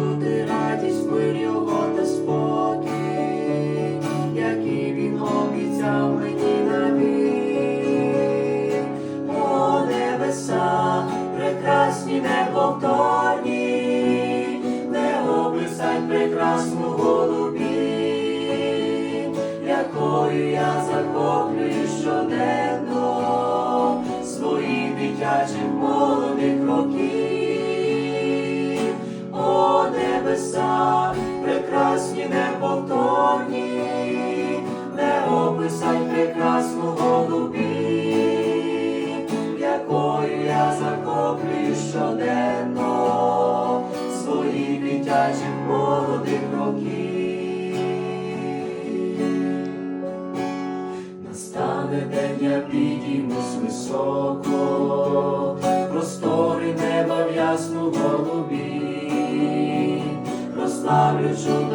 відчути радість, мир його та спокій, який він обіцяв мені навік. О, небеса, прекрасні, неповторні, не облисать прекрасну голубі, якою я захоплюю щоденно своїм дитячим морем. Неповторні, не описать прекрасну голубі, якою я захоплююсь щоденно своїх дитячих молодих років. Настане день, я підіймусь високо, простори неба в ясну голубі, розслаблю чудо